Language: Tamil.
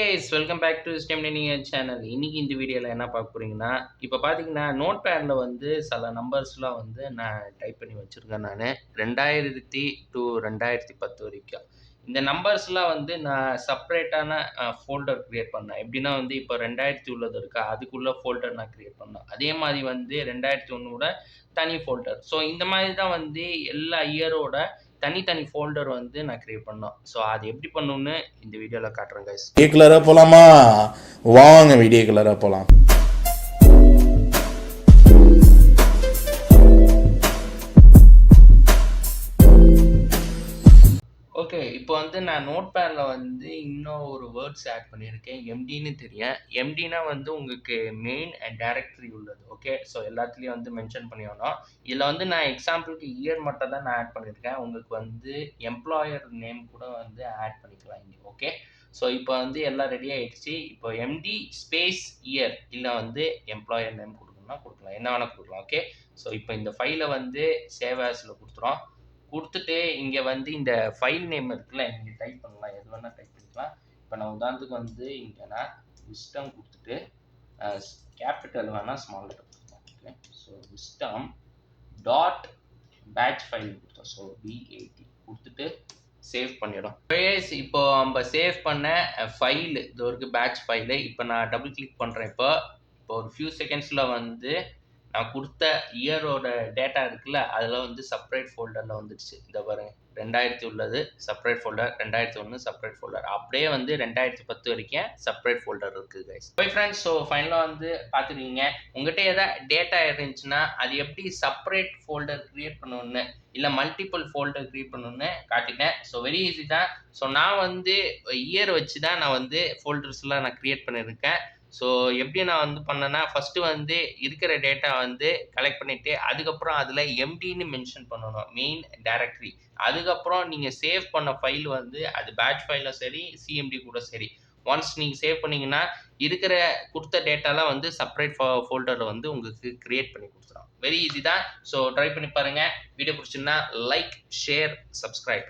Guys welcome back to stem channel இன்னைக்கு இந்த வீடியோவில் என்ன பார்க்க போறீங்கன்னா இப்போ பார்த்தீங்கன்னா நோட் பேடில் வந்து சில நம்பர்ஸ்லாம் வந்து நான் டைப் பண்ணி வச்சுருக்கேன் நான். ரெண்டாயிரத்தி டு ரெண்டாயிரத்தி பத்து வரைக்கும். இந்த நம்பர்ஸ்லாம் வந்து நான் செப்பரேட்டான ஃபோல்டர் க்ரியேட் பண்ணேன். எப்படின்னா வந்து இப்போ ரெண்டாயிரத்தி உள்ளது இருக்கா அதுக்குள்ளே ஃபோல்டர் நான் க்ரியேட் பண்ணேன். அதே மாதிரி வந்து ரெண்டாயிரத்தி ஒன்றோட தனி ஃபோல்டர் ஸோ இந்த மாதிரி தான் வந்து எல்லா இயரோட தனித்தனி ஃபோல்டர் வந்து நான் க்ரியேட் பண்ணோம். ஸோ அது எப்படி பண்ணணும்னு இந்த வீடியோவில் காட்டுறேன் கைஸ் வீடியோ கலராக போகலாமா வாங்க வீடியோ கலராக போகலாம் ஓகே இப்போ வந்து நான் நோட் பேடில் வந்து இன்னும் ஒரு வேர்ட்ஸ் ஆட் பண்ணியிருக்கேன். எம்டின்னு தெரியும். எம்டினா வந்து உங்களுக்கு மெயின் அண்ட் டைரக்டரி உள்ளது. ஓகே ஸோ எல்லாத்துலேயும் வந்து மென்ஷன் பண்ணிடணும் இதில் வந்து நான் எக்ஸாம்பிளுக்கு இயர் மட்டும் தான் நான் ஆட் பண்ணியிருக்கேன். உங்களுக்கு வந்து எம்ப்ளாயர் நேம் கூட வந்து ஆட் பண்ணிக்கலாம் இங்கே. ஓகே ஸோ இப்போ வந்து எல்லாம் ரெடி ஆகிடுச்சு இப்போ எம்டி ஸ்பேஸ் இயர் இல்லை வந்து எம்ப்ளாயர் நேம் கொடுக்கணும்னா கொடுக்கலாம். என்ன வேணால் கொடுக்கலாம். ஓகே ஸோ இப்போ இந்த ஃபைலை வந்து சேவ் ஆஸில் கொடுத்துரும் கொடுத்துட்டு இங்கே வந்து இந்த ஃபைல் நேம் இருக்குல்ல இங்கே டைப் பண்ணலாம். எது வேணால் டைப் பண்ணிக்கலாம். இப்போ நான் உதாரணத்துக்கு வந்து இங்கே நான் விஸ்டம் கொடுத்துட்டு கேபிட்டல் வேணால் small letter so wisdom dot batch file கொடுத்தோம் ஸோ பிஏடி கொடுத்துட்டு சேவ் பண்ணிடும் பேஸ் இப்போ நம்ம சேவ் பண்ண ஃபைல் இது ஒரு பேட்ச் ஃபைலு இப்போ நான் டபுள் கிளிக் பண்ணுறேன் இப்போ இப்போ ஒரு ஃபியூ செகண்ட்ஸில் வந்து நான் கொடுத்த இயரோட டேட்டா இருக்குல்ல அதில் வந்து செப்பரேட் ஃபோல்டரில் வந்துடுச்சு. இந்த பாருங்க ரெண்டாயிரத்தி உள்ளது செப்பரேட் ஃபோல்டர் ரெண்டாயிரத்தி ஒன்று செப்பரேட் ஃபோல்டர் அப்படியே வந்து ரெண்டாயிரத்தி பத்து வரைக்கும் செப்பரேட் ஃபோல்டர் இருக்குது கைஸ் போய் ஃப்ரெண்ட்ஸ் ஸோ ஃபைனலாக வந்து பார்த்துருக்கீங்க உங்கள்கிட்ட எதாவது டேட்டா இருந்துச்சுன்னா அது எப்படி செப்பரேட் ஃபோல்டர் க்ரியேட் பண்ணணும்னு இல்லை மல்டிபிள் ஃபோல்டர் க்ரியேட் பண்ணணும்னு காட்டிட்டேன். ஸோ வெரி ஈஸி தான். ஸோ நான் வந்து இயர் வச்சு தான் நான் வந்து ஃபோல்டர்ஸ்லாம் நான் க்ரியேட் பண்ணியிருக்கேன். ஸோ எப்படி நான் வந்து பண்ணேன்னா ஃபஸ்ட்டு வந்து இருக்கிற டேட்டா வந்து கலெக்ட் பண்ணிவிட்டு அதுக்கப்புறம் அதில் எம்டின்னு மென்ஷன் பண்ணணும் மெயின் டைரக்டரி அதுக்கப்புறம் நீங்கள் சேவ் பண்ண ஃபைல் வந்து அது பேட்ச் ஃபைலும் சரி சிஎம்டி கூட சரி. ஒன்ஸ் நீங்கள் சேவ் பண்ணிங்கன்னா இருக்கிற கொடுத்த டேட்டாலாம் வந்து செப்பரேட் ஃபோல்டரில் வந்து உங்களுக்கு க்ரியேட் பண்ணி கொடுத்துரும். வெரி ஈஸி தான். ஸோ ட்ரை பண்ணி பாருங்கள் வீடியோ பிடிச்சிருந்தா லைக் ஷேர் சப்ஸ்கிரைப்